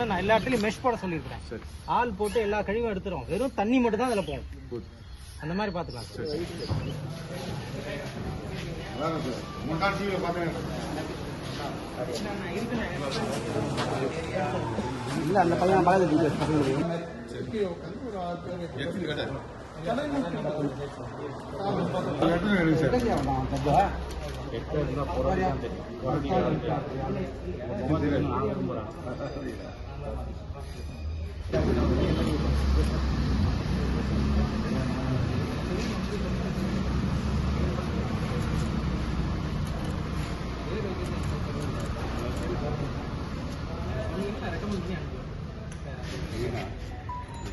நான் எல்லா இடத்துலயும் மெஷ் போட சொல்லியிருக்கிறேன். ஆள் போட்டு எல்லா கழிவும் எடுத்துரும் வெறும் தண்ணி மட்டும் தான் அதில் போகணும். அந்த மாதிரி பார்த்துக்கலாம் இல்லை அந்த பையன் பழகுது எத்தனை கடை எத்தனை இருக்கு சார்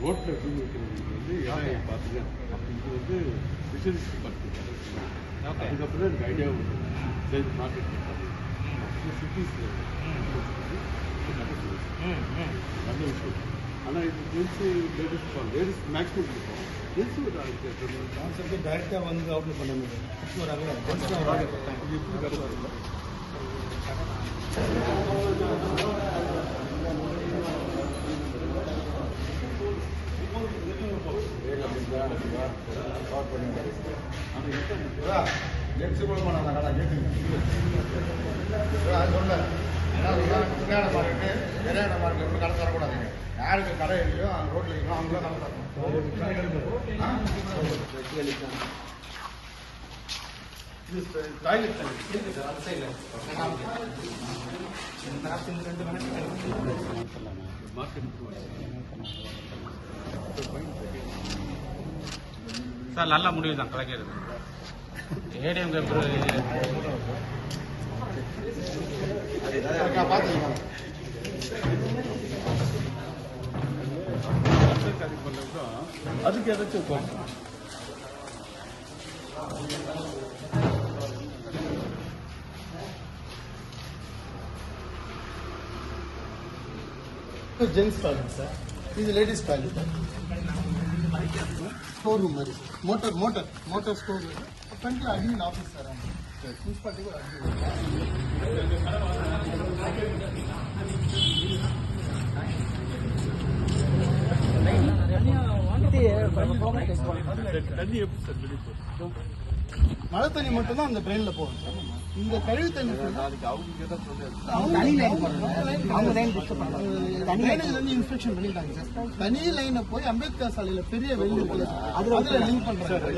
ரோட்டில் எப்படி இருக்கிறவங்க வந்து யாரை பார்த்துங்க அப்போ இது வந்து ஸ்பெஷலிஸ்ட் டிபார்ட்மெண்ட் ஓகே அதுக்கப்புறம் எனக்கு ஐடியா உண்டு சரி மார்க்கெட் சிட்டிஸில் ம் ம் நல்ல விஷயம் ஆனால் இது ஜென்ஸு லேடிஸ் இருப்பாங்க லேடிஸ் மேக்ஸிமம் இருப்போம் ஜென்ஸு ஒரு ஆளுக்கு கான்செப்ட் டைரெக்டாக வந்து அவுட்ல பண்ண முடியும் இது எப்படி கடை வருங்க எக்ஸிபிள் பண்ண கடை கேட்டுங்க அது கல்யாண மார்க்கெட்டு கல்யாண மார்க்கெட் எப்படி கடை தரக்கூடாதுங்க யாருக்கு கடை இல்லையோ அந்த ரோட்டில் இருக்கோ அவங்கள கடை தரணும் ரெண்டு இது டாய்லெட் சார் நல்ல முடிவு தான் கலைஞர் ஏடிஎம் அதுக்கு ஏதாச்சும் ஜென்ஸ் காலேஜ் சார். இது லேடிஸ் காலேஜ் ஸ்டோர் ரூம் மாதிரி motor motor motor store front admin office sir அவங்க முனிசிபாலிட்டிக்கு மழை தண்ணி மட்டும்தான் அந்த ட்ரெயினில் போகும். சார் இந்த கழிவு தண்ணி அதுக்கு அவங்க இன்ஸ்பெக்ஷன் பண்ணிட்டாங்க சார் தனி லைனை போய் அம்பேத்கர் சாலையில பெரிய இருக்குல்ல அதுல லிங்க் பண்றாங்க.